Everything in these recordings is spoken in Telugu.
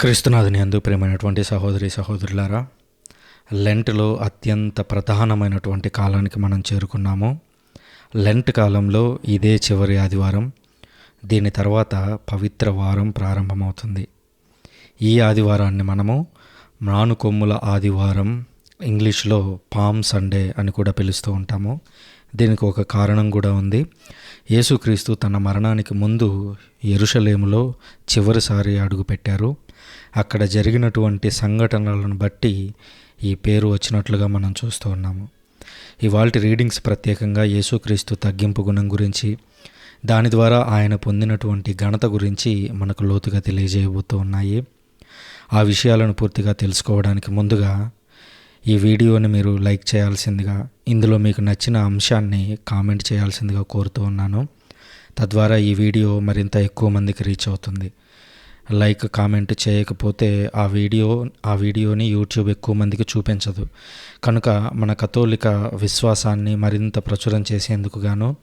క్రీస్తునాథుని అందు ప్రేమైనటువంటి సహోదరి సహోదరులారా లెంట్లో అత్యంత ప్రధానమైనటువంటి కాలానికి మనం చేరుకున్నాము. లెంట్ కాలంలో ఇదే చివరి ఆదివారం. దీని తర్వాత పవిత్ర వారం ప్రారంభమవుతుంది. ఈ ఆదివారాన్ని మనము మ్రానుకొమ్ముల ఆదివారం ఇంగ్లీష్లో పామ్ సండే అని కూడా పిలుస్తూ ఉంటాము. దీనికి ఒక కారణం కూడా ఉంది. యేసుక్రీస్తు తన మరణానికి ముందు ఎరుషలేములో చివరిసారి అడుగుపెట్టారు. అక్కడ జరిగినటువంటి సంఘటనలను బట్టి ఈ పేరు వచ్చినట్లుగా మనం చూస్తూ ఉన్నాము. ఇవాల్టి రీడింగ్స్ ప్రత్యేకంగా యేసుక్రీస్తు తగ్గింపు గుణం గురించి దాని ద్వారా ఆయన పొందినటువంటి ఘనత గురించి మనకు లోతుగా తెలియజేయబోతూ ఉన్నాయి. ఆ విషయాలను పూర్తిగా తెలుసుకోవడానికి ముందుగా ఈ వీడియోని మీరు లైక్ చేయాల్సిందిగా ఇందులో మీకు నచ్చిన అంశాన్ని కామెంట్ చేయాల్సిందిగా కోరుతూ ఉన్నాను. తద్వారా ఈ వీడియో మరింత ఎక్కువ మందికి రీచ్ అవుతుంది. లైక్ కామెంట్ చేయకపోతే ఆ వీడియో ఆ వీడియోని యూట్యూబ్ ఎక్కువ మందికి చూపించదు. కనుక మన కథోలిక విశ్వాసాన్ని మరింత ప్రచురం చేసేందుకు గాను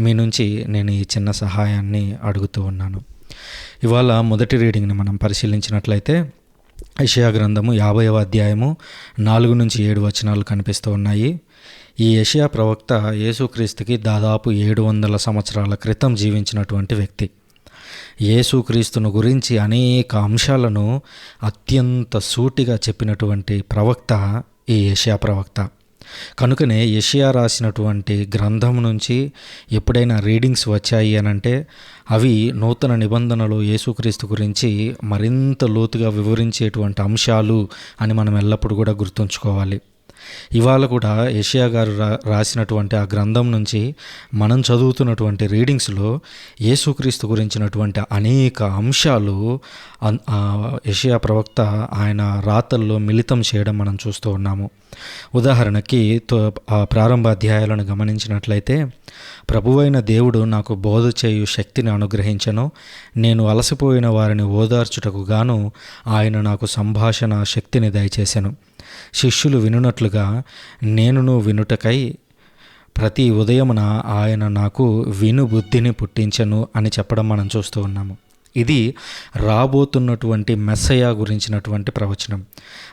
మీ నుంచి నేను ఈ చిన్న సహాయాన్ని అడుగుతూ ఉన్నాను. ఇవాళ మొదటి రీడింగ్ని మనం పరిశీలించినట్లయితే యషయా గ్రంథము యాభైవ అధ్యాయము నాలుగు నుంచి ఏడు వచనాలు కనిపిస్తూ ఉన్నాయి. ఈ యషయా ప్రవక్త యేసుక్రీస్తుకి దాదాపు ఏడు వందల సంవత్సరాల క్రితం జీవించినటువంటి వ్యక్తి. యేసుక్రీస్తును గురించి అనేక అంశాలను అత్యంత సూటిగా చెప్పినటువంటి ప్రవక్త ఈ ఏషియా ప్రవక్త. కనుకనే యషియా రాసినటువంటి గ్రంథం నుంచి ఎప్పుడైనా రీడింగ్స్ వచ్చాయి అని అంటే అవి నూతన నిబంధనలు యేసుక్రీస్తు గురించి మరింత లోతుగా వివరించేటువంటి అంశాలు అని మనం ఎల్లప్పుడూ కూడా గుర్తుంచుకోవాలి. ఇవాళ కూడా ఏషియా గారు రా రాసినటువంటి ఆ గ్రంథం నుంచి మనం చదువుతున్నటువంటి రీడింగ్స్లో యేసుక్రీస్తు గురించినటువంటి అనేక అంశాలు ఏషియా ప్రవక్త ఆయన రాతల్లో మిళితం చేయడం మనం చూస్తూ ఉన్నాము. ఉదాహరణకి ఆ ప్రారంభ అధ్యాయాలను గమనించినట్లయితే ప్రభువైన దేవుడు నాకు బోధ చేయు శక్తిని అనుగ్రహించను నేను అలసిపోయిన వారిని ఓదార్చుటకు గాను ఆయన నాకు సంభాషణ శక్తిని దయచేశాను శిష్యులు వినున్నట్లుగా నేనును వినుటకై ప్రతి ఉదయమున ఆయన నాకు విను బుద్ధిని పుట్టించను అని చెప్పడం మనం చూస్తూ ఉన్నాము. ఇది రాబోతున్నటువంటి మెస్సయ గురించినటువంటి ప్రవచనం.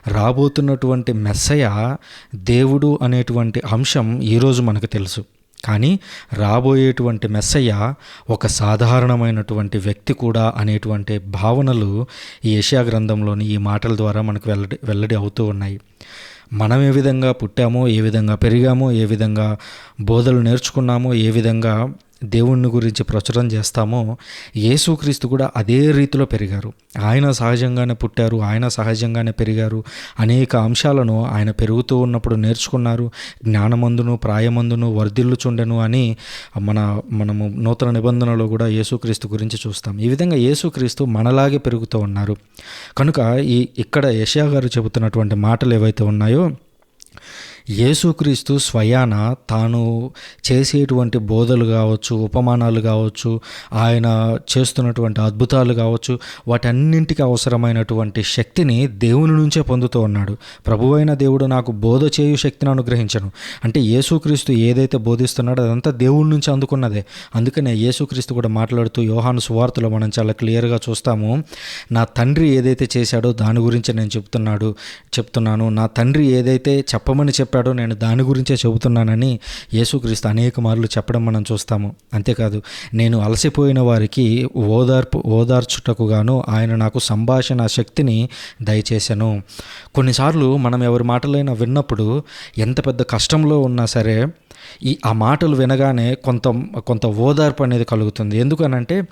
రాబోతున్నటువంటి మెస్సయ దేవుడు అనేటువంటి అంశం ఈరోజు మనకు తెలుసు. కానీ రాబోయేటువంటి మెస్సయ్య ఒక సాధారణమైనటువంటి వ్యక్తి కూడా అనేటువంటి భావనలు ఈ ఏషియా గ్రంథంలోని ఈ మాటల ద్వారా మనకు వెల్లడి వెల్లడి అవుతూ ఉన్నాయి. మనం ఏ విధంగా పుట్టామో ఏ విధంగా పెరిగామో ఏ విధంగా బోధలు నేర్చుకున్నామో ఏ విధంగా దేవుణ్ణి గురించి ప్రచురం చేస్తామో యేసుక్రీస్తు కూడా అదే రీతిలో పెరిగారు. ఆయన సహజంగానే పుట్టారు ఆయన సహజంగానే పెరిగారు. అనేక అంశాలను ఆయన పెరుగుతూ ఉన్నప్పుడు నేర్చుకున్నారు. జ్ఞానమందును ప్రాయమందును వర్ధిల్లుచుండెను అని మన మనము నూతన నిబంధనలో కూడా యేసుక్రీస్తు గురించి చూస్తాం. ఈ విధంగా యేసుక్రీస్తు మనలాగే పెరుగుతూ ఉన్నారు. కనుక ఈ ఇక్కడ యషయా గారు చెబుతున్నటువంటి మాటలు ఏవైతే ఉన్నాయో యేసుక్రీస్తు స్వయాన తాను చేసేటువంటి బోధలు కావచ్చు ఉపమానాలు కావచ్చు ఆయన చేస్తున్నటువంటి అద్భుతాలు కావచ్చు వాటన్నింటికి అవసరమైనటువంటి శక్తిని దేవుని నుంచే పొందుతూ ఉన్నాడు. ప్రభువైన దేవుడు నాకు బోధ చేయు శక్తిని అనుగ్రహించను. అంటే యేసుక్రీస్తు ఏదైతే బోధిస్తున్నాడో అదంతా దేవుడి నుంచి అందుకున్నదే. అందుకనే యేసుక్రీస్తు కూడా మాట్లాడుతూ యోహాను సువార్తలో మనం చాలా క్లియర్గా చూస్తాము నా తండ్రి ఏదైతే చేశాడో దాని గురించి నేను చెప్తున్నాడు చెప్తున్నాను నా తండ్రి ఏదైతే చెప్పమని చెప్పాడు నేను దాని గురించే చెబుతున్నానని యేసుక్రీస్తు అనేక మార్లు చెప్పడం మనం చూస్తాము. అంతేకాదు నేను అలసిపోయిన వారికి ఓదార్పు ఓదార్చుటకు గాను ఆయన నాకు సంభాషణ శక్తిని దయచేశాను. కొన్నిసార్లు మనం ఎవరి మాటలైనా విన్నప్పుడు ఎంత పెద్ద కష్టంలో ఉన్నా సరే ఈ ఆ మాటలు వినగానే కొంత కొంత ఓదార్పు అనేది కలుగుతుంది. ఎందుకనంటే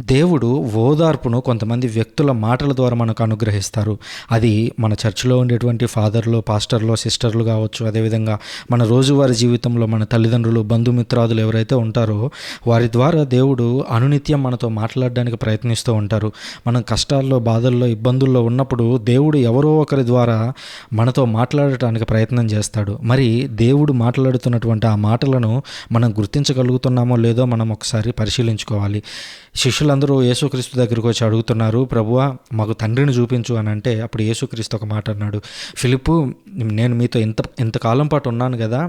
దేవుడు ఓదార్పును కొంతమంది వ్యక్తుల మాటల ద్వారా మనకు అనుగ్రహిస్తారు. అది మన చర్చిలో ఉండేటువంటి ఫాదర్లు పాస్టర్లు సిస్టర్లు కావచ్చు అదేవిధంగా మన రోజువారి జీవితంలో మన తల్లిదండ్రులు బంధుమిత్రాదులు ఎవరైతే ఉంటారో వారి ద్వారా దేవుడు అనునిత్యం మనతో మాట్లాడడానికి ప్రయత్నిస్తూ ఉంటారు. మనం కష్టాల్లో బాధల్లో ఇబ్బందుల్లో ఉన్నప్పుడు దేవుడు ఎవరో ఒకరి ద్వారా మనతో మాట్లాడటానికి ప్రయత్నం చేస్తాడు. మరి దేవుడు మాట్లాడుతున్నటువంటి ఆ మాటలను మనం గుర్తించగలుగుతున్నామో లేదో మనం ఒకసారి పరిశీలించుకోవాలి. శిష్యులందరూ యేసుక్రీస్తు దగ్గరికి వచ్చి అడుగుతున్నారు ప్రభువ మాకు తండ్రిని చూపించు అని అంటే అప్పుడు యేసుక్రీస్తు ఒక మాట అన్నాడు. ఫిలిప్పు నేను మీతో ఇంత ఇంతకాలం పాటు ఉన్నాను కదా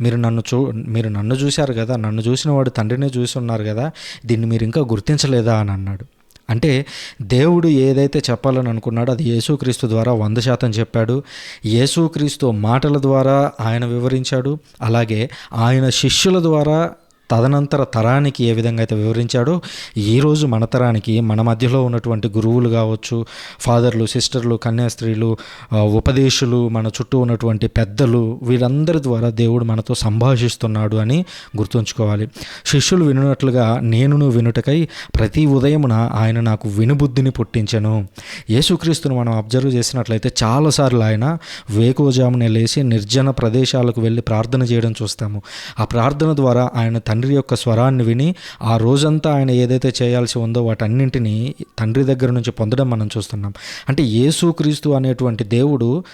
మీరు నన్ను చూ మీరు నన్ను చూశారు కదా నన్ను చూసిన వాడు తండ్రినే చూసి ఉన్నారు కదా దీన్ని మీరు ఇంకా గుర్తించలేదా అని అన్నాడు. అంటే దేవుడు ఏదైతే చెప్పాలని అనుకున్నాడో అది యేసుక్రీస్తు ద్వారా వంద శాతం చెప్పాడు. యేసుక్రీస్తు మాటల ద్వారా ఆయన వివరించాడు. అలాగే ఆయన శిష్యుల ద్వారా తదనంతర తరానికి ఏ విధంగా అయితే వివరించాడో ఈరోజు మన తరానికి మన మధ్యలో ఉన్నటువంటి గురువులు కావచ్చు ఫాదర్లు సిస్టర్లు కన్యాస్త్రీలు ఉపదేశులు మన చుట్టూ ఉన్నటువంటి పెద్దలు వీరందరి ద్వారా దేవుడు మనతో సంభాషిస్తున్నాడు అని గుర్తుంచుకోవాలి. శిష్యులు వినున్నట్లుగా నేనును వినుటకై ప్రతి ఉదయమున ఆయన నాకు వినుబుద్ధిని పుట్టించెను. యేసుక్రీస్తును మనం అబ్జర్వ్ చేసినట్లయితే చాలాసార్లు ఆయన వేకోజామునే లేచి నిర్జన ప్రదేశాలకు వెళ్ళి ప్రార్థన చేయడం చూస్తాము. ఆ ప్రార్థన ద్వారా ఆయన తండ్రి యొక్క స్వరాన్ని విని ఆ రోజంతా ఆయన ఏదైతే చేయాల్సి ఉందో వాటన్నింటినీ తండ్రి దగ్గర నుంచి పొందడం మనం చూస్తున్నాం. అంటే యేసుక్రీస్తు అనేటువంటి దేవుడు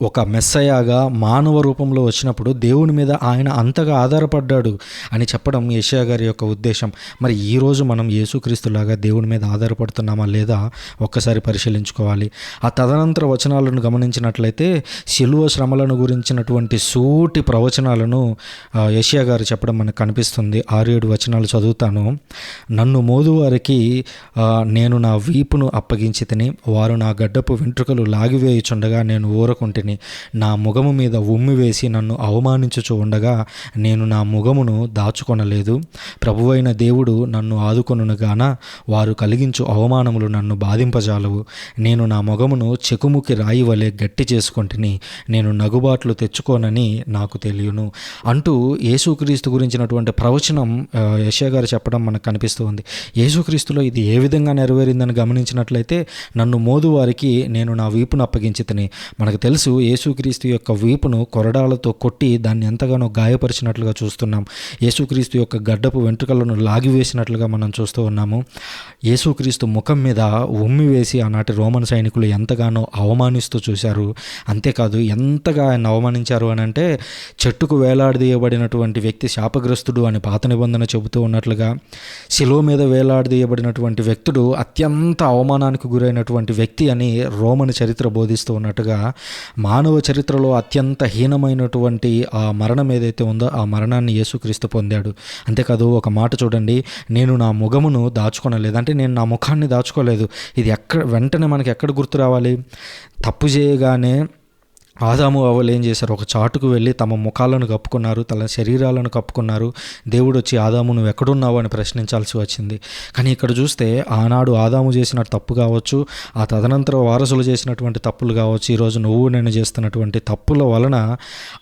ఒక మెస్సయాగా మానవ రూపంలో వచ్చినప్పుడు దేవుని మీద ఆయన అంతగా ఆధారపడ్డాడు అని చెప్పడం ఏషియా గారి యొక్క ఉద్దేశం. మరి ఈరోజు మనం యేసుక్రీస్తులాగా దేవుని మీద ఆధారపడుతున్నామా లేదా ఒక్కసారి పరిశీలించుకోవాలి. ఆ తదనంతర వచనాలను గమనించినట్లయితే శిలువ శ్రమలను గురించినటువంటి సూటి ప్రవచనాలను ఆ, ఏషియా గారు చెప్పడం మనకు కనిపిస్తుంది. ఆరు ఏడు వచనాలు చదువుతాను. నన్ను మోదువారికి నేను నా వీపును అప్పగించి తిని వారు నా గడ్డపు వెంట్రుకలు లాగివేయుచుండగా నేను ఊరకుంటిని నా ముఖము మీద ఉమ్మి వేసి నన్ను అవమానించుచు ఉండగా నేను నా ముఖమును దాచుకొనలేదు. ప్రభువైన దేవుడు నన్ను ఆదుకొనుగాన వారు కలిగించు అవమానములు నన్ను బాధింపజాలవు. నేను నా ముఖమును చెకుముకి రాయి వలె గట్టి చేసుకొంటిని నేను నగుబాట్లు తెచ్చుకోనని నాకు తెలియను. అంటూ యేసుక్రీస్తు గురించినటువంటి ప్రవచనం ఆ, గారు చెప్పడం మనకు కనిపిస్తుంది. యేసుక్రీస్తులో ఇది ఏ విధంగా నెరవేరిందని గమనించినట్లయితే నన్ను మోదువారికి నేను నా వీపును అప్పగించి మనకు తెలుసు యేసుక్రీస్తు యొక్క వీపును కొరడాలతో కొట్టి దాన్ని ఎంతగానో గాయపరిచినట్లుగా చూస్తున్నాం. యేసుక్రీస్తు యొక్క గడ్డపు వెంట్రుకలను లాగివేసినట్లుగా మనం చూస్తూ ఉన్నాము. యేసుక్రీస్తు ముఖం మీద ఉమ్మి వేసి ఆనాటి రోమన్ సైనికులు ఎంతగానో అవమానిస్తూ చూశారు. అంతేకాదు ఎంతగా ఆయన అవమానించారు అని అంటే చెట్టుకు వేలాడదీయబడినటువంటి వ్యక్తి శాపగ్రస్తుడు అని పాత నిబంధన చెబుతూ ఉన్నట్లుగా శిలువ మీద వేలాడదీయబడినటువంటి వ్యక్తుడు అత్యంత అవమానానికి గురైనటువంటి వ్యక్తి అని రోమన్ చరిత్ర బోధిస్తూ ఉన్నట్టుగా మానవ చరిత్రలో అత్యంత హీనమైనటువంటి ఆ మరణం ఏదైతే ఉందో ఆ మరణాన్ని యేసుక్రీస్తు పొందాడు. అంతేకాదు ఒక మాట చూడండి నేను నా ముఖమును దాచుకోనలేదు. అంటే నేను నా ముఖాన్ని దాచుకోలేదు. ఇది ఎక్కడ వెంటనే మనకి ఎక్కడ గుర్తు రావాలి? తప్పు చేయగానే ఆదాము అవ్వలు ఏం చేశారు? ఒక చాటుకు వెళ్ళి తమ ముఖాలను కప్పుకున్నారు తన శరీరాలను కప్పుకున్నారు. దేవుడు వచ్చి ఆదాము నువ్వు ఎక్కడున్నావు? అని ప్రశ్నించాల్సి వచ్చింది. కానీ ఇక్కడ చూస్తే ఆనాడు ఆదాము చేసిన తప్పు కావచ్చు ఆ తదనంతర వారసులు చేసినటువంటి తప్పులు కావచ్చు ఈరోజు నువ్వు నేను చేస్తున్నటువంటి తప్పుల వలన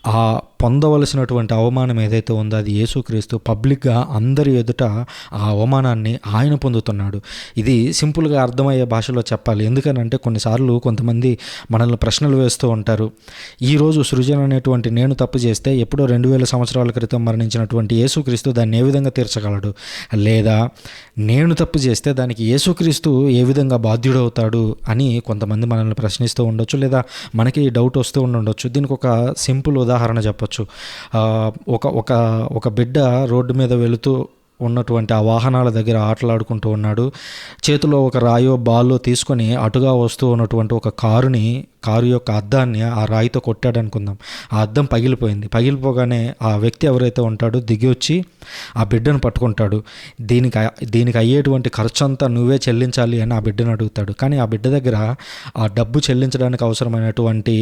ఆ పొందవలసినటువంటి అవమానం ఏదైతే ఉందో అది యేసుక్రీస్తు పబ్లిక్గా అందరి ఎదుట ఆ అవమానాన్ని ఆయన పొందుతున్నాడు. ఇది సింపుల్గా అర్థమయ్యే భాషలో చెప్పాలి. ఎందుకనంటే కొన్నిసార్లు కొంతమంది మనల్ని ప్రశ్నలు వేస్తూ ఉంటారు. ఈరోజు సృజన అనేటువంటి నేను తప్పు చేస్తే ఎప్పుడో రెండు వేల సంవత్సరాల క్రితం మరణించినటువంటి యేసుక్రీస్తు దాన్ని ఏ విధంగా తీర్చగలడు? లేదా నేను తప్పు చేస్తే దానికి యేసుక్రీస్తు ఏ విధంగా బాధ్యుడవుతాడు అని కొంతమంది మనల్ని ప్రశ్నిస్తూ ఉండొచ్చు లేదా మనకి డౌట్ వస్తూ ఉండొచ్చు దీనికి ఒక సింపుల్ ఉదాహరణ చెప్పొచ్చు. ఆ, ఒక ఒక ఒక బిడ్డ రోడ్డు మీద వెళుతూ ఉన్నటువంటి ఆ వాహనాల దగ్గర ఆటలాడుకుంటూ ఉన్నాడు. చేతిలో ఒక రాయో బాల్లో తీసుకొని అటుగా వస్తూ ఉన్నటువంటి ఒక కారుని కారు యొక్క అద్దాన్ని ఆ రాయితో కొట్టాడు అనుకుందాం ఆ అద్దం పగిలిపోయింది. పగిలిపోగానే ఆ వ్యక్తి ఎవరైతే ఉంటాడో దిగి వచ్చి ఆ బిడ్డను పట్టుకుంటాడు. దీనికి దీనికి అయ్యేటువంటి ఖర్చు అంతా నువ్వే చెల్లించాలి అని ఆ బిడ్డను అడుగుతాడు. కానీ ఆ బిడ్డ దగ్గర ఆ డబ్బు చెల్లించడానికి అవసరమైనటువంటి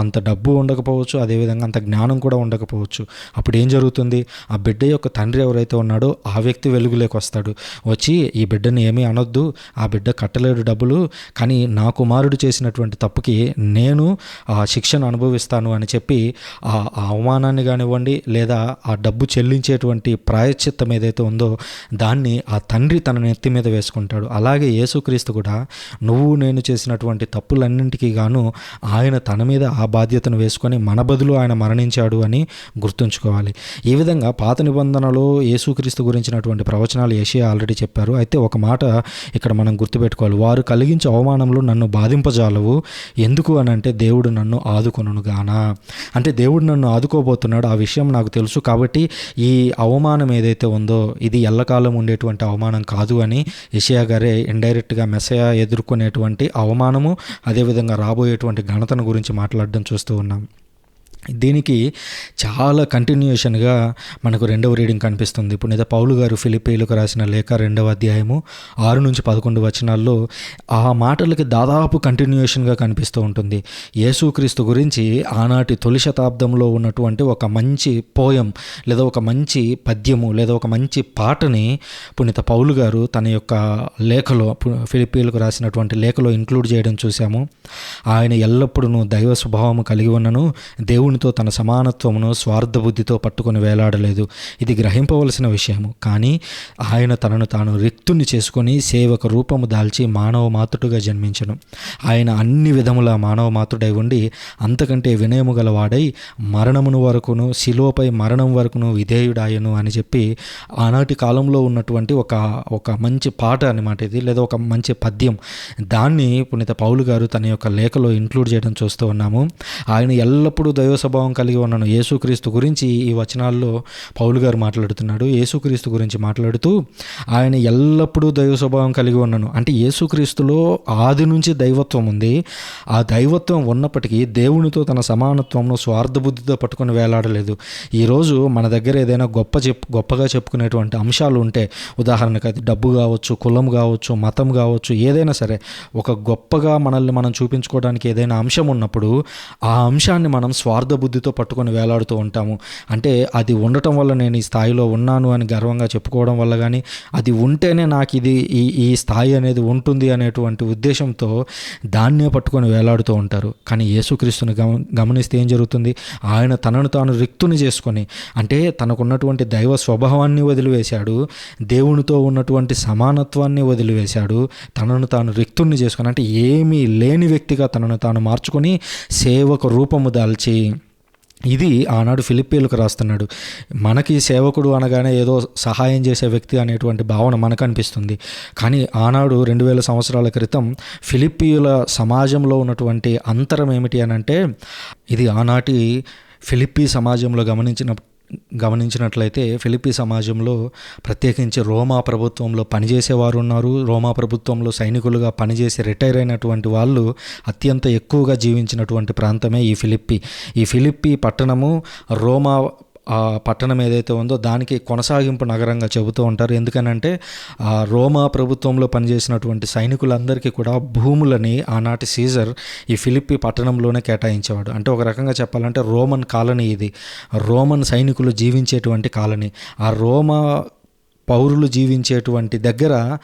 అంత డబ్బు ఉండకపోవచ్చు అదేవిధంగా అంత జ్ఞానం కూడా ఉండకపోవచ్చు. అప్పుడు ఏం జరుగుతుంది? ఆ బిడ్డ యొక్క తండ్రి ఎవరైతే ఉన్నాడో ఆ వ్యక్తి వెలుగులోకి వస్తాడు. వచ్చి ఈ బిడ్డని ఏమీ అనొద్దు. ఆ బిడ్డ కట్టలేడు డబ్బులు. కానీ నా కుమారుడు చేసినటువంటి తప్పు తప్పుకి నేను ఆ శిక్షను అనుభవిస్తాను అని చెప్పి ఆ అవమానాన్ని కానివ్వండి లేదా ఆ డబ్బు చెల్లించేటువంటి ప్రాయశ్చిత్తం ఏదైతే ఉందో దాన్ని ఆ తండ్రి తన నెత్తి మీద వేసుకుంటాడు. అలాగే యేసుక్రీస్తు కూడా నువ్వు నేను చేసినటువంటి తప్పులన్నింటికీ గాను ఆయన తన మీద ఆ బాధ్యతను వేసుకొని మన బదులు ఆయన మరణించాడు అని గుర్తుంచుకోవాలి. ఈ విధంగా పాత నిబంధనలో యేసుక్రీస్తు గురించినటువంటి ప్రవచనాలు ఏషియా ఆల్రెడీ చెప్పారు. అయితే ఒక మాట ఇక్కడ మనం గుర్తుపెట్టుకోవాలి. వారు కలిగించే అవమానంలో నన్ను బాధింపజాలవు. ఎందుకు అని అంటే దేవుడు నన్ను ఆదుకొనును గానా? అంటే దేవుడు నన్ను ఆదుకోబోతున్నాడు ఆ విషయం నాకు తెలుసు కాబట్టి ఈ అవమానం ఏదైతే ఉందో ఇది ఎల్లకాలం ఉండేటువంటి అవమానం కాదు అని యషియా గారే ఇండైరెక్ట్గా మెసయ ఎదుర్కొనేటువంటి అవమానము అదేవిధంగా రాబోయేటువంటి ఘనతను గురించి మాట్లాడడం చూస్తూ ఉన్నాం. దీనికి చాలా కంటిన్యూషన్గా మనకు రెండవ రీడింగ్ కనిపిస్తుంది. ఇప్పుడు నేత పౌలు గారు ఫిలిపీలకు రాసిన లేఖ రెండవ అధ్యాయము ఆరు నుంచి పదకొండు వచనాల్లో ఆ మాటలకి దాదాపు కంటిన్యూషన్గా కనిపిస్తూ ఉంటుంది. యేసుక్రీస్తు గురించి ఆనాటి తొలి శతాబ్దంలో ఉన్నటువంటి ఒక మంచి పోయం లేదా ఒక మంచి పద్యము లేదా ఒక మంచి పాటని పునీత పౌలు గారు తన యొక్క లేఖలో ఫిలిపీలకు రాసినటువంటి లేఖలో ఇంక్లూడ్ చేయడం చూసాము ఆయన ఎల్లప్పుడూ దైవ స్వభావము కలిగి ఉన్నను దేవుని దేవునితో తన సమానత్వమును స్వార్థ బుద్ధితో పట్టుకొని వేలాడలేదు. ఇది గ్రహింపవలసిన విషయము. కానీ ఆయన తనను తాను రిక్తుని చేసుకొని సేవక రూపము దాల్చి మానవ మాతృడుగా జన్మించను. ఆయన అన్ని విధముల మానవ మాతృడై ఉండి అంతకంటే వినయము గలవాడై మరణమును వరకును శిలోపై మరణం వరకును విధేయుడాయను అని చెప్పి ఆనాటి కాలంలో ఉన్నటువంటి ఒక ఒక మంచి పాట అనమాట ఇది లేదా ఒక మంచి పద్యం. దాన్ని పునీత పౌలు గారు తన యొక్క లేఖలో ఇంక్లూడ్ చేయడం చూస్తూ ఉన్నాము. ఆయన ఎల్లప్పుడూ దైవ స్వభావం కలిగి ఉన్నాను యేసుక్రీస్తు గురించి ఈ వచనాల్లో పౌలు గారు మాట్లాడుతున్నాడు. యేసుక్రీస్తు గురించి మాట్లాడుతూ ఆయన ఎల్లప్పుడూ దైవ స్వభావం కలిగి ఉన్నాను. అంటే యేసుక్రీస్తులో ఆది నుంచి దైవత్వం ఉంది. ఆ దైవత్వం ఉన్నప్పటికీ దేవునితో తన సమానత్వంను స్వార్థ బుద్ధితో పట్టుకొని వేలాడలేదు. ఈరోజు మన దగ్గర ఏదైనా గొప్ప చెప్ గొప్పగా చెప్పుకునేటువంటి అంశాలు ఉంటే ఉదాహరణకు అది డబ్బు కావచ్చు కులం కావచ్చు మతం కావచ్చు ఏదైనా సరే ఒక గొప్పగా మనల్ని మనం చూపించుకోవడానికి ఏదైనా అంశం ఉన్నప్పుడు ఆ అంశాన్ని మనం స్వార్థ బుద్ధితో పట్టుకొని వేలాడుతూ ఉంటాము. అంటే అది ఉండటం వల్ల నేను ఈ స్థాయిలో ఉన్నాను అని గర్వంగా చెప్పుకోవడం వల్ల కానీ అది ఉంటేనే నాకు ఇది ఈ ఈ స్థాయి అనేది ఉంటుంది అనేటువంటి ఉద్దేశంతో దాన్నే పట్టుకొని వేలాడుతూ ఉంటారు. కానీ యేసుక్రీస్తుని గమ గమనిస్తే ఏం జరుగుతుంది? ఆయన తనను తాను రిక్తుని చేసుకొని అంటే తనకున్నటువంటి దైవ స్వభావాన్ని వదిలివేశాడు దేవునితో ఉన్నటువంటి సమానత్వాన్ని వదిలివేశాడు తనను తాను రిక్తుణ్ణి చేసుకొని అంటే ఏమీ లేని వ్యక్తిగా తనను తాను మార్చుకొని సేవక రూపము దాల్చి ఇది ఆనాడు ఫిలిప్పీలకు రాస్తున్నాడు. మనకి సేవకుడు అనగానే ఏదో సహాయం చేసే వ్యక్తి అనేటువంటి భావన మనకు అనిపిస్తుంది కానీ ఆనాడు రెండు వేల సంవత్సరాల క్రితం ఫిలిప్పీయుల సమాజంలో ఉన్నటువంటి అంతరం ఏమిటి అని అంటే ఇది ఆనాటి ఫిలిప్పీ సమాజంలో గమనించిన గమనించినట్లయితే ఫిలిప్పీ సమాజంలో ప్రత్యేకించి రోమా ప్రభుత్వంలో పనిచేసేవారు ఉన్నారు. రోమా ప్రభుత్వంలో సైనికులుగా పనిచేసి రిటైర్ అయినటువంటి వాళ్ళు అత్యంత ఎక్కువగా జీవించినటువంటి ప్రాంతమే ఈ ఫిలిప్పీ. ఈ ఫిలిప్పీ పట్టణము రోమా ఆ పట్టణం ఏదైతే ఉందో దానికి కొనసాగింపు నగరంగా చెబుతూ ఉంటారు. ఎందుకనంటే ఆ రోమా ప్రభుత్వంలో పనిచేసినటువంటి సైనికులందరికీ కూడా భూములని ఆనాటి సీజర్ ఈ ఫిలిప్పి పట్టణంలోనే కేటాయించేవాడు. అంటే ఒక రకంగా చెప్పాలంటే రోమన్ కాలనీ ఇది. రోమన్ సైనికులు జీవించేటువంటి కాలనీ. ఆ రోమా పౌరులు జీవించేటువంటి దగ్గర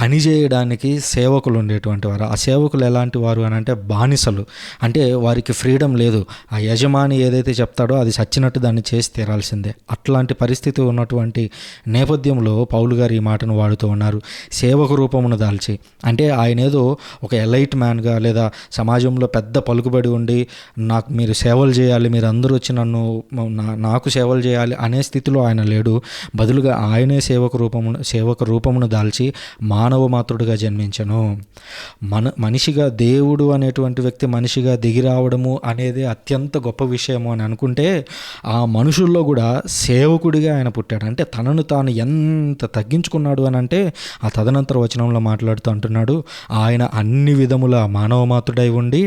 పని చేయడానికి సేవకులు ఉండేటువంటి వారు. ఆ సేవకులు ఎలాంటి వారు అని అంటే బానిసలు. అంటే వారికి ఫ్రీడమ్ లేదు. ఆ యజమాని ఏదైతే చెప్తాడో అది చచ్చినట్టు దాన్ని చేసి తీరాల్సిందే. అట్లాంటి పరిస్థితి ఉన్నటువంటి నేపథ్యంలో పౌలు గారు ఈ మాటను వాడుతూ ఉన్నారు. సేవక రూపమును దాల్చి. అంటే ఆయన ఏదో ఒక ఎలైట్ మ్యాన్గా లేదా సమాజంలో పెద్ద పలుకుబడి ఉండి నాకు మీరు సేవలు చేయాలి మీరు అందరూ వచ్చి నన్ను నాకు సేవలు చేయాలి అనే స్థితిలో ఆయన లేడు. బదులుగా ఆయనే సేవక రూపమును సేవక రూపమును దాల్చి మా మానవ మాతృడుగా జన్మించను. మన మనిషిగా దేవుడు అనేటువంటి వ్యక్తి మనిషిగా దిగి రావడము అనేది అత్యంత గొప్ప విషయము అని అనుకుంటే ఆ మనుషుల్లో కూడా సేవకుడిగా ఆయన పుట్టాడు. అంటే తనను తాను ఎంత తగ్గించుకున్నాడు అని అంటే ఆ తదనంతర వచనంలో మాట్లాడుతూ అంటున్నాడు ఆయన అన్ని విధముల మానవ మాతృడై ఉండి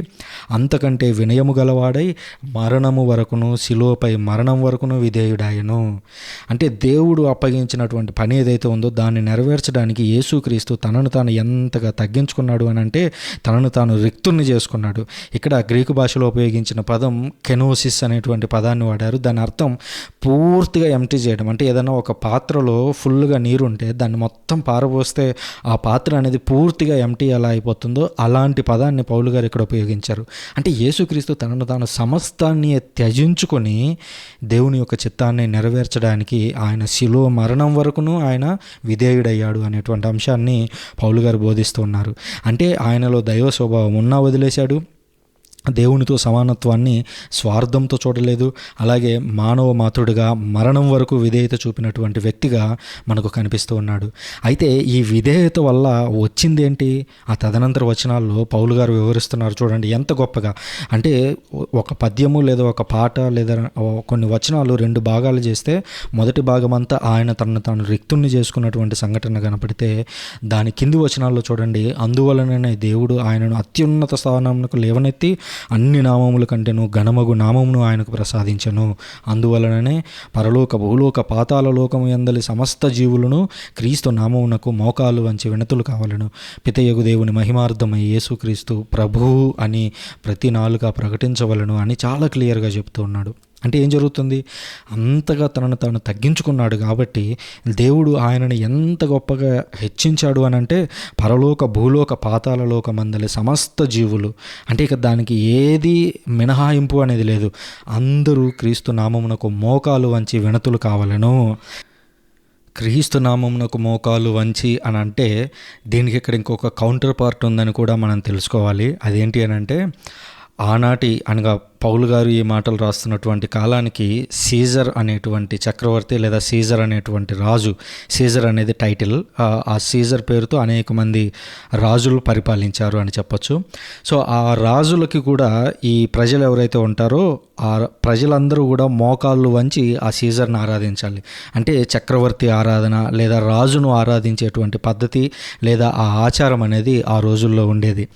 అంతకంటే వినయము గలవాడై మరణము వరకును శిలువపై మరణం వరకును విధేయుడాయను. అంటే దేవుడు అప్పగించినటువంటి పని ఏదైతే ఉందో దాన్ని నెరవేర్చడానికి యేసుక్రీస్తు తనను తాను ఎంతగా తగ్గించుకున్నాడు అని అంటే తనను తాను రిక్తుణ్ణి చేసుకున్నాడు. ఇక్కడ గ్రీకు భాషలో ఉపయోగించిన పదం కెనోసిస్ అనేటువంటి పదాన్ని వాడారు. దాని అర్థం పూర్తిగా ఎంటీ చేయడం. అంటే ఏదైనా ఒక పాత్రలో ఫుల్గా నీరు ఉంటే దాన్ని మొత్తం పారబోస్తే ఆ పాత్ర అనేది పూర్తిగా ఎంటీ ఎలా అయిపోతుందో అలాంటి పదాన్ని పౌలు గారు ఇక్కడ ఉపయోగించారు. అంటే యేసుక్రీస్తు తనను తాను సమస్తాన్ని త్యజించుకొని దేవుని యొక్క చిత్తాన్ని నెరవేర్చడానికి ఆయన శిలువ మరణం వరకును ఆయన విధేయుడయ్యాడు అనేటువంటి అంశాన్ని పౌలు గారు బోధిస్తూ ఉన్నారు. అంటే ఆయనలో దైవ స్వభావం ఉన్నా వదిలేశాడు దేవునితో సమానత్వాన్ని స్వార్థంతో చూడలేదు. అలాగే మానవ మాతృడిగా మరణం వరకు విధేయత చూపినటువంటి వ్యక్తిగా మనకు కనిపిస్తూ ఉన్నాడు. అయితే ఈ విధేయత వల్ల వచ్చిందేంటి? ఆ తదనంతర వచనాల్లో పౌలు గారు వివరిస్తున్నారు చూడండి ఎంత గొప్పగా. అంటే ఒక పద్యము లేదా ఒక పాట లేదా కొన్ని వచనాలు రెండు భాగాలు చేస్తే మొదటి భాగం అంతా ఆయన తనను తాను రిక్తుణ్ణి చేసుకున్నటువంటి సంఘటన కనపడితే దాని కింది వచనాల్లో చూడండి అందువలననే దేవుడు ఆయనను అత్యున్నత స్థానంకు లేవనెత్తి అన్ని నామముల కంటేను ఘనమగు నామమును ఆయనకు ప్రసాదించను. అందువలననే పరలోక భూలోక పాతాల లోకము ఎందలి సమస్త జీవులను క్రీస్తు నామమునకు మోకాలు వంచి వినతులు కావలను. పితయగు దేవుని మహిమార్థమై యేసుక్రీస్తు ప్రభువు అని ప్రతి నాలుక ప్రకటించవలను అని చాలా క్లియర్గా చెప్తూ ఉన్నాడు. అంటే ఏం జరుగుతుంది? అంతగా తనను తాను తగ్గించుకున్నాడు కాబట్టి దేవుడు ఆయనను ఎంత గొప్పగా హెచ్చించాడు అని అంటే పరలోక భూలోక పాతాలలోక మందలి సమస్త జీవులు. అంటే ఇక దానికి ఏది మినహాయింపు అనేది లేదు. అందరూ క్రీస్తు నామమునకు మోకాలు వంచి వినతులు కావాలను. క్రీస్తు నామమునకు మోకాలు వంచి అని అంటే దీనికి ఇక్కడ ఇంకొక కౌంటర్ పార్ట్ ఉందని కూడా మనం తెలుసుకోవాలి. అదేంటి అని అంటే ఆనాటి అనగా పౌలు గారు ఈ మాటలు రాస్తున్నటువంటి కాలానికి సీజర్ అనేటువంటి చక్రవర్తి లేదా సీజర్ అనేటువంటి రాజు సీజర్ అనేది టైటిల్. ఆ- సీజర్ పేరుతో అనేక మంది రాజులు పరిపాలించారు అని చెప్పొచ్చు. సో ఆ రాజులకి కూడా ఈ ప్రజలు ఎవరైతే ఉంటారో ఆ ప్రజలందరూ కూడా మోకాళ్ళు వంచి ఆ సీజర్ని ఆరాధించాలి. అంటే చక్రవర్తి ఆరాధన లేదా రాజును ఆరాధించేటువంటి పద్ధతి లేదా ఆ ఆచారం అనేది ఆ రోజుల్లో ఉండేది.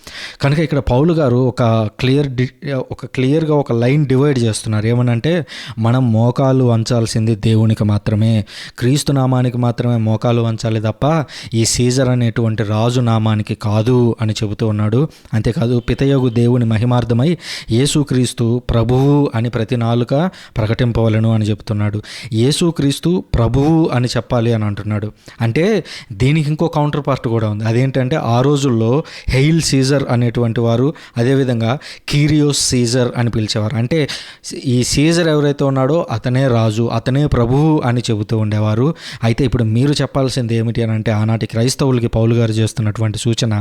కనుక ఇక్కడ పౌలు గారు ఒక క్లియర్ డి ఒక క్లియర్గా ఒక లైన్ డివైడ్ చేస్తున్నారు. ఏమనంటే మనం మోకాలు వంచాల్సింది దేవునికి మాత్రమే క్రీస్తు నామానికి మాత్రమే మోకాలు వంచాలి తప్ప ఈ సీజర్ అనేటువంటి రాజు నామానికి కాదు అని చెబుతూ ఉన్నాడు. అంతేకాదు పితయోగు దేవుని మహిమార్థమై యేసుక్రీస్తు ప్రభువు అని ప్రతి నాలుక ప్రకటింపవలను అని చెప్తున్నాడు యేసుక్రీస్తు ప్రభువు అని చెప్పాలి అని అంటున్నాడు. అంటే దీనికి ఇంకో కౌంటర్ పార్ట్ కూడా ఉంది. అదేంటంటే ఆ రోజుల్లో హెయిల్ సీజర్ అనేటువంటి వారు అదేవిధంగా కీరియోస్ సీజర్ అని పిలిచేవారు. అంటే ఈ సీజర్ ఎవరైతే ఉన్నాడో అతనే రాజు అతనే ప్రభువు అని చెబుతూ ఉండేవారు. అయితే ఇప్పుడు మీరు చెప్పాల్సింది ఏమిటి అని అంటే ఆనాటి క్రైస్తవులకి పౌలు గారు చేస్తున్నటువంటి సూచన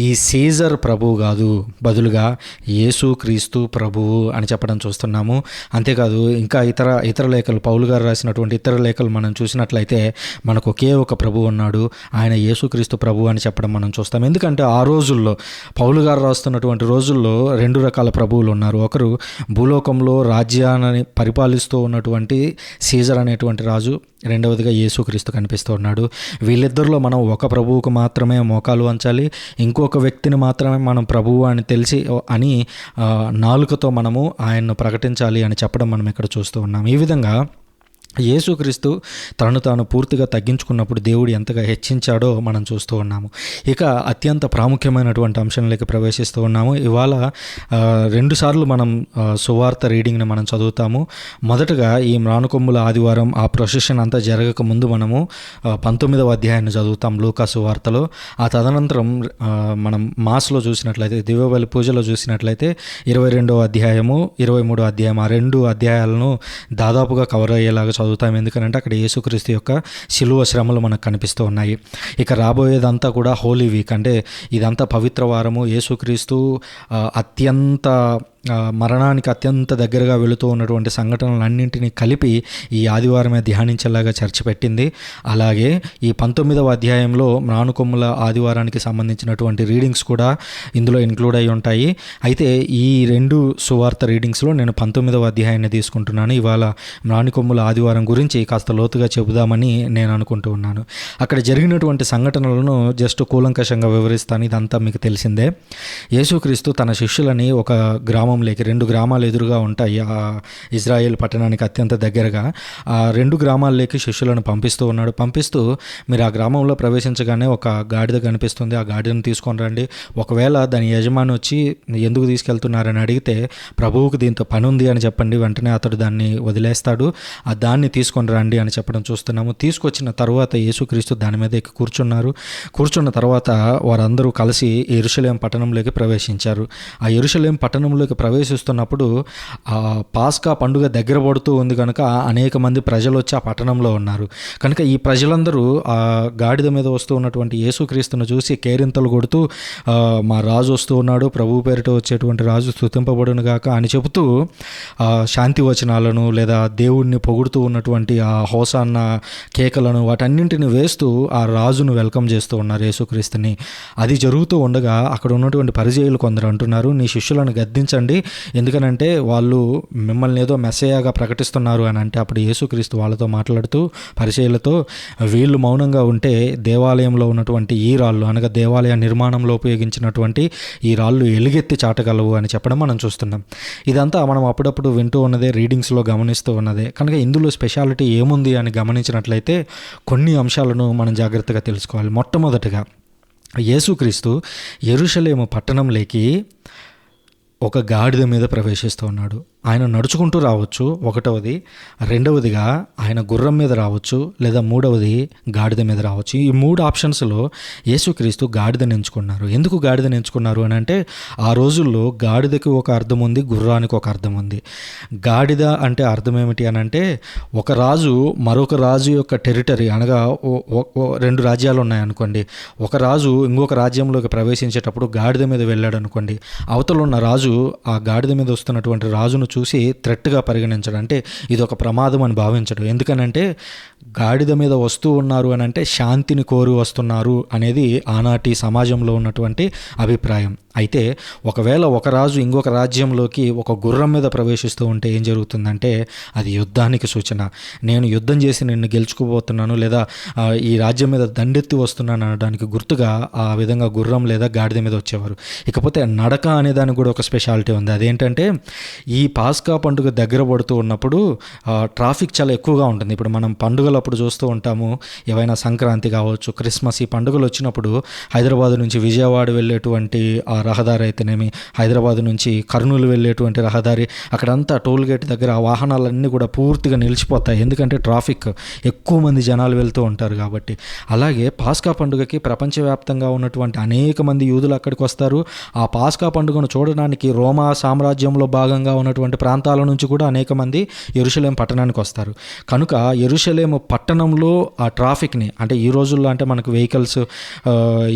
ఈ సీజర్ ప్రభువు కాదు బదులుగా యేసు క్రీస్తు ప్రభువు అని చెప్పడం చూస్తున్నాము. అంతేకాదు ఇంకా ఇతర ఇతర లేఖలు పౌలు గారు రాసినటువంటి ఇతర లేఖలు మనం చూసినట్లయితే మనకు ఒకే ఒక ప్రభు ఉన్నాడు. ఆయన యేసుక్రీస్తు ప్రభు అని చెప్పడం మనం చూస్తాం. ఎందుకంటే ఆ రోజుల్లో పౌలు గారు రాస్తున్నటువంటి రోజుల్లో రెండు రకాల ప్రభువులు ఉన్నారు. ఒకరు భూలోకంలో రాజ్యాన్ని పరిపాలిస్తూ ఉన్నటువంటి సీజర్ అనేటువంటి రాజు రెండవదిగా యేసుక్రీస్తు కనిపిస్తూ ఉన్నాడు. వీళ్ళిద్దరిలో మనం ఒక ప్రభువుకు మాత్రమే మోకాలు వంచాలి. ఇంకొక వ్యక్తిని మాత్రమే మనం ప్రభువు అని తెలిసి అని నాలుకతో మనము ఆయన్ను ప్రకటించాలి అని చెప్పడం మనం ఇక్కడ చూస్తూ ఉన్నాం. ఈ విధంగా యేసుక్రీస్తు తనను తాను పూర్తిగా తగ్గించుకున్నప్పుడు దేవుడు ఎంతగా హెచ్చించాడో మనం చూస్తూ ఉన్నాము. ఇక అత్యంత ప్రాముఖ్యమైనటువంటి అంశంలోకి ప్రవేశిస్తూ ఉన్నాము. ఇవాళ రెండుసార్లు మనం సువార్త రీడింగ్ని మనం చదువుతాము. మొదటగా ఈ మ్రానుకొమ్ముల ఆదివారం ఆ ప్రొసెషన్ అంతా జరగక ముందు మనము పంతొమ్మిదవ అధ్యాయాన్ని చదువుతాం లూకా సువార్తలో. ఆ తదనంతరం మనం మాస్లో చూసినట్లయితే దివ్యబలి పూజలో చూసినట్లయితే ఇరవై రెండవ అధ్యాయము ఇరవై మూడో అధ్యాయం ఆ రెండు అధ్యాయాలను దాదాపుగా కవర్ అయ్యేలాగా చదువుతాం. ఎందుకంటే అక్కడ యేసుక్రీస్తు యొక్క శిలువ శ్రమలు మనకు కనిపిస్తూ ఉన్నాయి. ఇక రాబోయేదంతా కూడా హోలీ వీక్. అంటే ఇదంతా పవిత్ర వారము. యేసుక్రీస్తు అత్యంత మరణానికి అత్యంత దగ్గరగా వెళుతూ ఉన్నటువంటి సంఘటనలన్నింటినీ కలిపి ఈ ఆదివారమే ధ్యానించేలాగా చర్చ పెట్టింది. అలాగే ఈ పంతొమ్మిదవ అధ్యాయంలో మ్రానుకొమ్ముల ఆదివారానికి సంబంధించినటువంటి రీడింగ్స్ కూడా ఇందులో ఇంక్లూడ్ అయి ఉంటాయి. అయితే ఈ రెండు సువార్త రీడింగ్స్లో నేను పంతొమ్మిదవ అధ్యాయాన్ని తీసుకుంటున్నాను. ఇవాళ మ్రానుకొమ్ముల ఆదివారం గురించి కాస్త లోతుగా చెబుదామని నేను అనుకుంటూ ఉన్నాను. అక్కడ జరిగినటువంటి సంఘటనలను జస్ట్ కూలంకషంగా వివరిస్తాను. ఇదంతా మీకు తెలిసిందే. యేసుక్రీస్తు తన శిష్యులని ఒక గ్రామం గ్రామంలోకి రెండు గ్రామాలు ఎదురుగా ఉంటాయి. ఆ ఇజ్రాయెల్ పట్టణానికి అత్యంత దగ్గరగా ఆ రెండు గ్రామాల్లోకి శిష్యులను పంపిస్తూ ఉన్నాడు. పంపిస్తూ మీరు ఆ గ్రామంలో ప్రవేశించగానే ఒక గాడిద కనిపిస్తుంది. ఆ గాడిదను తీసుకొని రండి. ఒకవేళ దాని యజమాని వచ్చి ఎందుకు తీసుకెళ్తున్నారని అడిగితే ప్రభువుకు దీంతో పని ఉంది అని చెప్పండి. వెంటనే అతడు దాన్ని వదిలేస్తాడు. ఆ దాన్ని తీసుకొని రండి అని చెప్పడం చూస్తున్నాము. తీసుకొచ్చిన తర్వాత యేసుక్రీస్తు దాని మీద ఎక్కి కూర్చున్నారు. కూర్చున్న తర్వాత వారందరూ కలిసి ఎరుశలేం పట్టణంలోకి ప్రవేశించారు. ఆ ఎరుశలేం పట్టణంలోకి ప్రవేశిస్తున్నప్పుడు ఆ పాస్కా పండుగ దగ్గర పడుతూ ఉంది కనుక అనేక మంది ప్రజలు వచ్చి ఆ పట్టణంలో ఉన్నారు. కనుక ఈ ప్రజలందరూ ఆ గాడిద మీద వస్తూ ఉన్నటువంటి యేసుక్రీస్తును చూసి కేరింతలు కొడుతూ మా రాజు వస్తూ ఉన్నాడు ప్రభు పేరిట వచ్చేటువంటి రాజు స్తుతింపబడును గాక అని చెబుతూ శాంతి వచనాలను లేదా దేవుణ్ణి పొగుడుతూ ఉన్నటువంటి ఆ హోసాన్న కేకలను వాటన్నింటిని వేస్తూ ఆ రాజును వెల్కమ్ చేస్తూ ఉన్నారు యేసుక్రీస్తుని. అది జరుగుతూ ఉండగా అక్కడ ఉన్నటువంటి పరిచయులు కొందరు అంటున్నారు నీ శిష్యులను గద్దించండి ఉంచండి ఎందుకనంటే వాళ్ళు మిమ్మల్ని ఏదో మెస్సయ్యగా ప్రకటిస్తున్నారు అని అంటే అప్పుడు యేసుక్రీస్తు వాళ్ళతో మాట్లాడుతూ పరిచయలతో వీళ్ళు మౌనంగా ఉంటే దేవాలయంలో ఉన్నటువంటి ఈ రాళ్ళు అనగా దేవాలయ నిర్మాణంలో ఉపయోగించినటువంటి ఈ రాళ్ళు ఎలుగెత్తి చాటగలవు అని చెప్పడం మనం చూస్తున్నాం. ఇదంతా మనం అప్పుడప్పుడు వింటూ ఉన్నదే రీడింగ్స్లో గమనిస్తూ ఉన్నదే. కనుక ఇందులో స్పెషాలిటీ ఏముంది అని గమనించినట్లయితే కొన్ని అంశాలను మనం జాగ్రత్తగా తెలుసుకోవాలి. మొట్టమొదటిగా యేసుక్రీస్తు ఎరుషలేము పట్టణంలోకి ఒక గాడిద మీద ప్రవేశిస్తూ ఉన్నాడు. ఆయన నడుచుకుంటూ రావచ్చు. ఒకటవది. రెండవదిగా ఆయన గుర్రం మీద రావచ్చు లేదా మూడవది గాడిద మీద రావచ్చు. ఈ మూడు ఆప్షన్స్లో యేసుక్రీస్తు గాడిదని ఎంచుకున్నారు ఎందుకు గాడిదని ఎంచుకున్నారు అని అంటే ఆ రోజుల్లో గాడిదకి ఒక అర్థం ఉంది గుర్రానికి ఒక అర్థం ఉంది. గాడిద అంటే అర్థం ఏమిటి అని అంటే ఒక రాజు మరొక రాజు యొక్క టెరిటరీ అనగా ఓ- ఓ- రెండు రాజ్యాలు ఉన్నాయనుకోండి ఒక రాజు ఇంకొక రాజ్యంలోకి ప్రవేశించేటప్పుడు గాడిద మీద వెళ్ళాడు అనుకోండి అవతల ఉన్న రాజు ఆ గాడిద మీద వస్తున్నటువంటి రాజును చూసి థ్రెట్గా పరిగణించడం. అంటే ఇది ఒక ప్రమాదం అని భావించడం. ఎందుకనంటే గాడిద మీద వస్తూ ఉన్నారు అని అంటే శాంతిని కోరి వస్తున్నారు అనేది ఆనాటి సమాజంలో ఉన్నటువంటి అభిప్రాయం. అయితే ఒకవేళ ఒక రాజు ఇంకొక రాజ్యంలోకి ఒక గుర్రం మీద ప్రవేశిస్తూ ఉంటే ఏం జరుగుతుందంటే అది యుద్ధానికి సూచన. నేను యుద్ధం చేసి నిన్ను గెలుచుకోబోతున్నాను లేదా ఈ రాజ్యం మీద దండెత్తి వస్తున్నాను అనడానికి గుర్తుగా ఆ విధంగా గుర్రం లేదా గాడిద మీద వచ్చేవారు. ఇకపోతే నడక అనే దానికి కూడా ఒక స్పెషాలిటీ ఉంది. అదేంటంటే ఈ పాస్కా పండుగ దగ్గర పడుతూ ఉన్నప్పుడు ట్రాఫిక్ చాలా ఎక్కువగా ఉంటుంది. ఇప్పుడు మనం పండుగలు అప్పుడు చూస్తూ ఉంటాము ఏవైనా సంక్రాంతి కావచ్చు క్రిస్మస్ ఈ పండుగలు వచ్చినప్పుడు హైదరాబాద్ నుంచి విజయవాడ వెళ్ళేటువంటి ఆ రహదారి అయితేనేమి హైదరాబాద్ నుంచి కర్నూలు వెళ్ళేటువంటి రహదారి అక్కడంతా టోల్ గేట్ దగ్గర ఆ వాహనాలన్నీ కూడా పూర్తిగా నిలిచిపోతాయి. ఎందుకంటే ట్రాఫిక్ ఎక్కువ మంది జనాలు వెళ్తూ ఉంటారు కాబట్టి. అలాగే పాస్కా పండుగకి ప్రపంచవ్యాప్తంగా ఉన్నటువంటి అనేక మంది యూదులు అక్కడికి వస్తారు. ఆ పాస్కా పండుగను చూడడానికి రోమా సామ్రాజ్యంలో భాగంగా ఉన్నటువంటి ప్రాంతాల నుంచి కూడా అనేక మంది ఎరుషలేం పట్టణానికి వస్తారు. కనుక ఎరుషలేము పట్టణంలో ఆ ట్రాఫిక్ని అంటే ఈ రోజుల్లో అంటే మనకు వెహికల్స్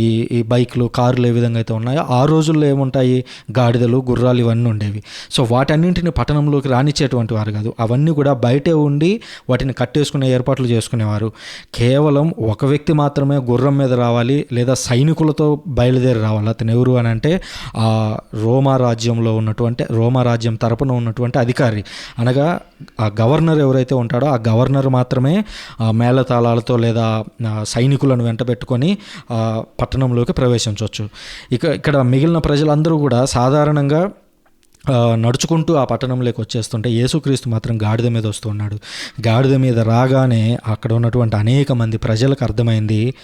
ఈ ఈ బైక్లు కార్లు ఏ విధంగా అయితే ఉన్నాయో ఆ రోజుల్లో ఏముంటాయి? గాడిదలు గుర్రాలు ఇవన్నీ ఉండేవి. సో వాటన్నింటిని పట్టణంలోకి రానిచ్చేటువంటి వారు కాదు. అవన్నీ కూడా బయటే ఉండి వాటిని కట్టేసుకునే ఏర్పాట్లు చేసుకునేవారు. కేవలం ఒక వ్యక్తి మాత్రమే గుర్రం మీద రావాలి లేదా సైనికులతో బయలుదేరి రావాలి. అతను ఎవరు అని అంటే ఆ రోమా రాజ్యంలో ఉన్నటువంటి రోమా రాజ్యం తరపున ఉన్నటువంటి అధికారి. అనగా ఆ గవర్నర్ ఎవరైతే ఉంటాడో ఆ గవర్నర్ మాత్రమే ఆ మేళతాళాలతో లేదా సైనికులను వెంట పెట్టుకొని పట్టణంలోకి ప్రవేశించవచ్చు ఇక ఇక్కడ మిగిలిన ప్రజలందరూ కూడా సాధారణంగా నడుచుకుంటూ ఆ పట్టణంలోకి వచ్చేస్తుంటే యేసుక్రీస్తు మాత్రం గాడిద మీద వస్తున్నాడు గాడిద మీద రాగానే అక్కడ ఉన్నటువంటి అనేక మంది ప్రజలకు అర్థమైంది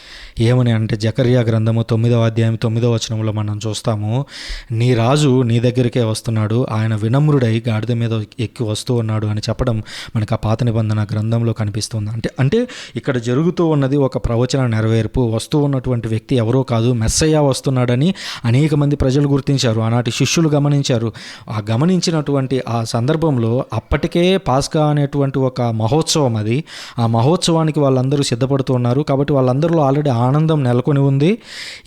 ఏమని అంటే జకర్యా గ్రంథము తొమ్మిదవ అధ్యాయం తొమ్మిదవ వచనంలో మనం చూస్తాము నీ రాజు నీ దగ్గరికే వస్తున్నాడు ఆయన వినమ్రుడై గాడిద మీద ఎక్కి వస్తూ ఉన్నాడు అని చెప్పడం మనకు ఆ పాత నిబంధన గ్రంథంలో కనిపిస్తుంది. అంటే అంటే ఇక్కడ జరుగుతూ ఉన్నది ఒక ప్రవచన నెరవేర్పు. వస్తూ ఉన్నటువంటి వ్యక్తి ఎవరో కాదు మెస్సయ్య వస్తున్నాడని అనేక మంది ప్రజలు గుర్తించారు. ఆనాటి శిష్యులు గమనించారు. ఆ గమనించినటువంటి ఆ సందర్భంలో అప్పటికే పాస్కా అనేటువంటి ఒక మహోత్సవం అది. ఆ మహోత్సవానికి వాళ్ళందరూ సిద్ధపడుతూ ఉన్నారు. కాబట్టి వాళ్ళందరిలో ఆల్రెడీ ఆనందం నెలకొని ఉంది.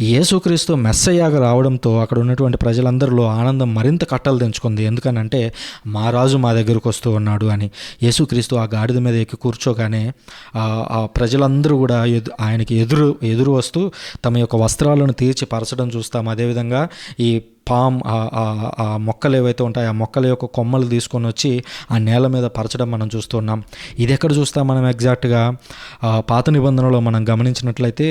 యేసుక్రీస్తు మెస్సయ్యాగా రావడంతో అక్కడ ఉన్నటువంటి ప్రజలందరిలో ఆనందం మరింత కట్టలు తెంచుకుంది. ఎందుకనంటే మా రాజు మా దగ్గరకు వస్తూ ఉన్నాడు అని. యేసుక్రీస్తు ఆ గాడిద మీద ఎక్కి కూర్చోగానే ఆ ప్రజలందరూ కూడా ఎదు ఆయనకి ఎదురు ఎదురు వస్తూ తమ యొక్క వస్త్రాలను తీర్చి పరచడం చూస్తాం. అదేవిధంగా ఈ పామ్ ఆ- మొక్కలు ఏవైతే ఉంటాయో ఆ మొక్కల యొక్క కొమ్మలు తీసుకొని వచ్చి ఆ నేల మీద పరచడం మనం చూస్తున్నాం ఇది ఎక్కడ చూస్తాం మనం ఎగ్జాక్ట్గా? పాత నిబంధనలో మనం గమనించినట్లయితే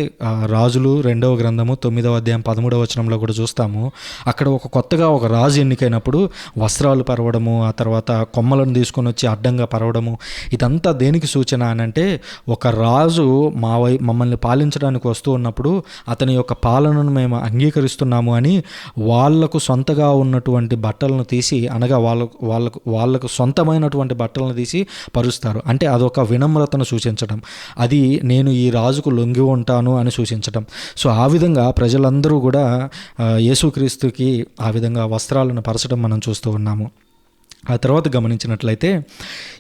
రాజులు రెండవ గ్రంథము తొమ్మిదవ అధ్యాయం పదమూడవ వచనంలో కూడా చూస్తాము. అక్కడ ఒక కొత్తగా ఒక రాజు ఎన్నికైనప్పుడు వస్త్రాలు పరవడము ఆ తర్వాత కొమ్మలను తీసుకొని వచ్చి అడ్డంగా పరవడము ఇదంతా దేనికి సూచన అని అంటే ఒక రాజు మా వై మమ్మల్ని పాలించడానికి వస్తూ ఉన్నప్పుడు అతని యొక్క పాలనను మేము అంగీకరిస్తున్నాము అని వాళ్ళ వాళ్ళకు సొంతగా ఉన్నటువంటి బట్టలను తీసి అనగా వాళ్ళకు వాళ్ళకు వాళ్ళకు సొంతమైనటువంటి బట్టలను తీసి పరుస్తారు. అంటే అదొక వినమ్రతను సూచించడం. అది నేను ఈ రాజుకు లొంగి ఉంటాను అని సూచించడం. సో ఆ విధంగా ప్రజలందరూ కూడా యేసుక్రీస్తుకి ఆ విధంగా వస్త్రాలను పరచడం మనం చూస్తూ ఉన్నాము. ఆ తర్వాత గమనించినట్లయితే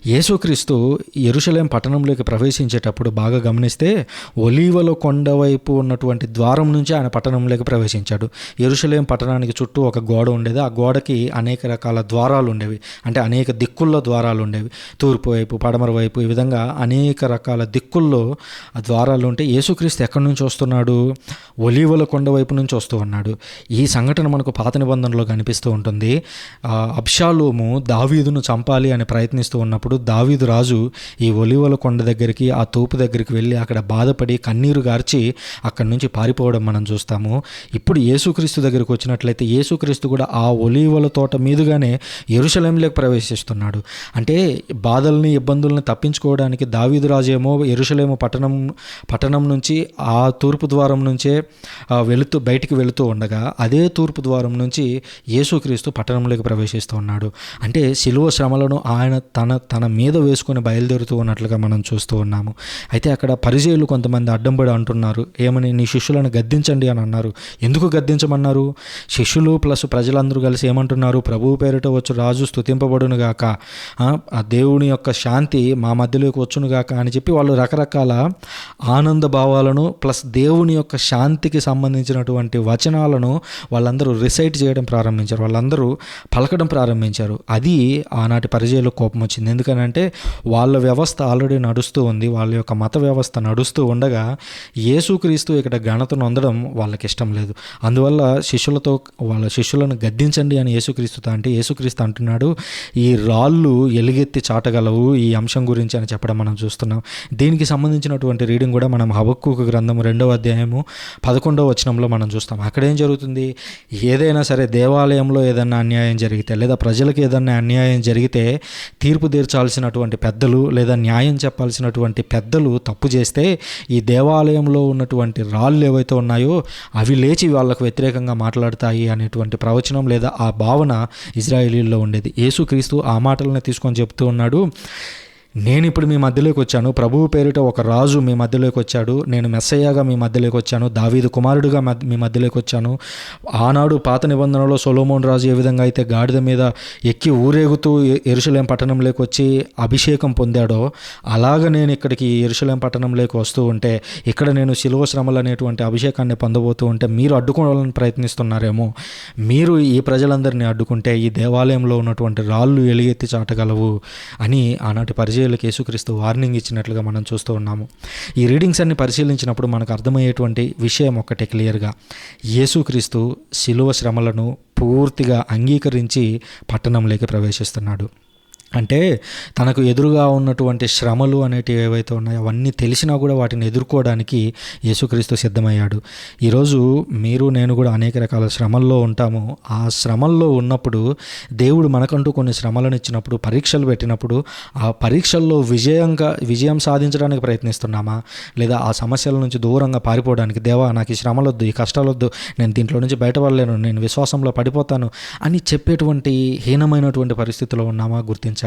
యేసుక్రీస్తు ఎరుషలేం పట్టణంలోకి ప్రవేశించేటప్పుడు బాగా గమనిస్తే ఒలీవల కొండ వైపు ఉన్నటువంటి ద్వారం నుంచి ఆయన పట్టణంలోకి ప్రవేశించాడు. ఎరుషలేం పట్టణానికి చుట్టూ ఒక గోడ ఉండేది. ఆ గోడకి అనేక రకాల ద్వారాలు ఉండేవి. అంటే అనేక దిక్కుల్లో ద్వారాలు ఉండేవి. తూర్పు వైపు పడమర వైపు ఈ విధంగా అనేక రకాల దిక్కుల్లో ఆ ద్వారాలు ఉంటే యేసుక్రీస్తు ఎక్కడి నుంచి వస్తున్నాడు? ఒలీవల కొండ వైపు నుంచి వస్తూ ఉన్నాడు. ఈ సంఘటన మనకు పాత నిబంధనలో కనిపిస్తూ ఉంటుంది. అబ్షాలోము దావీదును చంపాలి అని ప్రయత్నిస్తూ ఉన్నప్పుడు దావీదు రాజు ఈ ఒలివల కొండ దగ్గరికి ఆ తోపు దగ్గరికి వెళ్ళి అక్కడ బాధపడి కన్నీరు గార్చి అక్కడి నుంచి పారిపోవడం మనం చూస్తాము. ఇప్పుడు యేసుక్రీస్తు దగ్గరికి వచ్చినట్లయితే యేసుక్రీస్తు కూడా ఆ ఒలివల తోట మీదుగానే ఎరుషలేంలోకి ప్రవేశిస్తున్నాడు. అంటే బాధల్ని ఇబ్బందుల్ని తప్పించుకోవడానికి దావీదు రాజు ఏమో ఎరుషలేము పట్టణం పట్టణం నుంచి ఆ తూర్పు ద్వారం నుంచే వెళుతూ బయటికి వెళుతూ ఉండగా అదే తూర్పు ద్వారం నుంచి యేసుక్రీస్తు పట్టణంలోకి ప్రవేశిస్తూ ఉన్నాడు. అంటే శిలువ శ్రమలను ఆయన తన తన మీద వేసుకొని బయలుదేరుతూ ఉన్నట్లుగా మనం చూస్తూ ఉన్నాము. అయితే అక్కడ పరిచయులు కొంతమంది అడ్డంపడి అంటున్నారు. ఏమని? నీ శిష్యులను గద్దించండి అని అన్నారు. ఎందుకు గద్దించమన్నారు? శిష్యులు ప్లస్ ప్రజలందరూ కలిసి ఏమంటున్నారు? ప్రభువు పేరిట వచ్చు రాజు స్తుతింపబడును గాక ఆ, దేవుని యొక్క శాంతి మా మధ్యలోకి వచ్చును గాక అని చెప్పి వాళ్ళు రకరకాల ఆనంద భావాలను ప్లస్ దేవుని యొక్క శాంతికి సంబంధించినటువంటి వచనాలను వాళ్ళందరూ రిసైట్ చేయడం ప్రారంభించారు. వాళ్ళందరూ పలకడం ప్రారంభించారు. అది ఆనాటి పరిచయలో కోపం వచ్చింది. ఎందుకంటే ఎందుకనంటే వాళ్ళ వ్యవస్థ ఆల్రెడీ నడుస్తూ ఉంది వాళ్ళ యొక్క మత వ్యవస్థ నడుస్తూ ఉండగా యేసుక్రీస్తు ఇక్కడ ఘనత నొందడం వాళ్ళకి ఇష్టం లేదు. అందువల్ల శిష్యులతో వాళ్ళ శిష్యులను గద్దించండి అని యేసుక్రీస్తుతో అంటే యేసుక్రీస్తు అంటున్నాడు ఈ రాళ్ళు ఎలుగెత్తి చాటగలవు ఈ అంశం గురించి అని చెప్పడం మనం చూస్తున్నాం. దీనికి సంబంధించినటువంటి రీడింగ్ కూడా మనం హబక్కు గ్రంథం రెండవ అధ్యాయము పదకొండవ వచనంలో మనం చూస్తాం. అక్కడ ఏం జరుగుతుంది? ఏదైనా సరే దేవాలయంలో ఏదైనా అన్యాయం జరిగితే లేదా ప్రజలకు ఏదైనా అన్యాయం జరిగితే తీర్పు తీర్చాల్సినటువంటి పెద్దలు లేదా న్యాయం చెప్పాల్సినటువంటి పెద్దలు తప్పు చేస్తే ఈ దేవాలయంలో ఉన్నటువంటి రాళ్ళు ఏవైతే ఉన్నాయో అవి లేచి వాళ్ళకు వ్యతిరేకంగా మాట్లాడతాయి అనేటువంటి ప్రవచనం లేదా ఆ భావన ఇజ్రాయేలీల్లో ఉండేది. యేసుక్రీస్తు ఆ మాటలను తీసుకొని చెప్తూ ఉన్నాడు. నేను ఇప్పుడు మీ మధ్యలోకి వచ్చాను. ప్రభువు పేరిట ఒక రాజు మీ మధ్యలోకి వచ్చాడు. నేను మెస్సయ్యగా మీ మధ్యలోకి వచ్చాను. దావీదు కుమారుడుగా మీ మధ్యలోకి వచ్చాను. ఆనాడు పాత నిబంధనలో సొలోమోన్ రాజు ఏ విధంగా అయితే గాడిద మీద ఎక్కి ఊరేగుతూ ఎరుసలేం పట్టణంలోకి వచ్చి అభిషేకం పొందాడో అలాగ నేను ఇక్కడికి ఎరుసలేం పట్టణంలోకి వస్తూ ఉంటే ఇక్కడ నేను శిలువ శ్రమలు అనేటువంటి అభిషేకాన్ని పొందబోతూ ఉంటే మీరు అడ్డుకోవాలని ప్రయత్నిస్తున్నారేమో. మీరు ఈ ప్రజలందరినీ అడ్డుకుంటే ఈ దేవాలయంలో ఉన్నటువంటి రాళ్ళు ఎలుగెత్తి చాటగలవు అని ఆనాటి పరిచయం పరిచయలకు యేసుక్రీస్తు వార్నింగ్ ఇచ్చినట్లుగా మనం చూస్తూ ఉన్నాము. ఈ రీడింగ్స్ అన్ని పరిశీలించినప్పుడు మనకు అర్థమయ్యేటువంటి విషయం ఒక్కటే క్లియర్గా. యేసుక్రీస్తు శిలువ శ్రమలను పూర్తిగా అంగీకరించి పట్టణంలోకి ప్రవేశిస్తున్నాడు. అంటే తనకు ఎదురుగా ఉన్నటువంటి శ్రమలు అనేటివి ఏవైతే ఉన్నాయో అవన్నీ తెలిసినా కూడా వాటిని ఎదుర్కోవడానికి యేసుక్రీస్తు సిద్ధమయ్యాడు. ఈరోజు మీరు నేను కూడా అనేక రకాల శ్రమల్లో ఉంటాము. ఆ శ్రమల్లో ఉన్నప్పుడు దేవుడు మనకంటూ కొన్ని శ్రమలను ఇచ్చినప్పుడు పరీక్షలు పెట్టినప్పుడు ఆ పరీక్షల్లో విజయంగా విజయం సాధించడానికి ప్రయత్నిస్తున్నామా? లేదా ఆ సమస్యల నుంచి దూరంగా పారిపోవడానికి దేవా నాకు ఈ శ్రమలొద్దు ఈ కష్టాలొద్దు నేను దీంట్లో నుంచి బయటపడలేను నేను విశ్వాసంలో పడిపోతాను అని చెప్పేటువంటి హీనమైనటువంటి పరిస్థితిలో ఉన్నామా గుర్తించాలి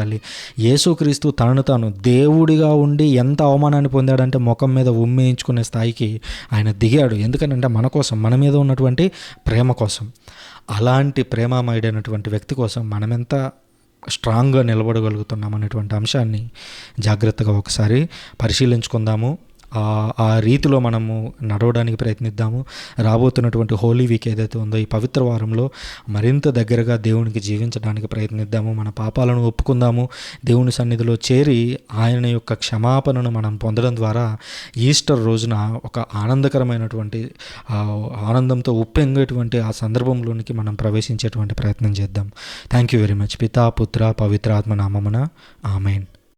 యేసుక్రీస్తు తనను తాను దేవుడిగా ఉండి ఎంత అవమానాన్ని పొందాడంటే ముఖం మీద ఉమ్మేయించుకునే స్థాయికి ఆయన దిగాడు. ఎందుకనంటే మన కోసం మన మీద ఉన్నటువంటి ప్రేమ కోసం అలాంటి ప్రేమమయుడైనటువంటి వ్యక్తి కోసం మనమెంత స్ట్రాంగ్గా నిలబడగలుగుతున్నాం అనేటువంటి అంశాన్ని జాగ్రత్తగా ఒకసారి పరిశీలించుకుందాము. ఆ ఆ రీతిలో మనము నడవడానికి ప్రయత్నిద్దాము. రాబోతున్నటువంటి హోలీ వీక్ ఏదైతే ఉందో ఈ పవిత్ర వారంలో మరింత దగ్గరగా దేవునికి జీవించడానికి ప్రయత్నిద్దాము. మన పాపాలను ఒప్పుకుందాము. దేవుని సన్నిధిలో చేరి ఆయన యొక్క క్షమాపణను మనం పొందడం ద్వారా ఈస్టర్ రోజున ఒక ఆనందకరమైనటువంటి ఆనందంతో ఉప్పెంగేటువంటి ఆ సందర్భంలోనికి మనం ప్రవేశించేటువంటి ప్రయత్నం చేద్దాం. థ్యాంక్ యూ వెరీ మచ్ పితా పుత్ర పవిత్ర ఆత్మ నామమున. ఆమెన్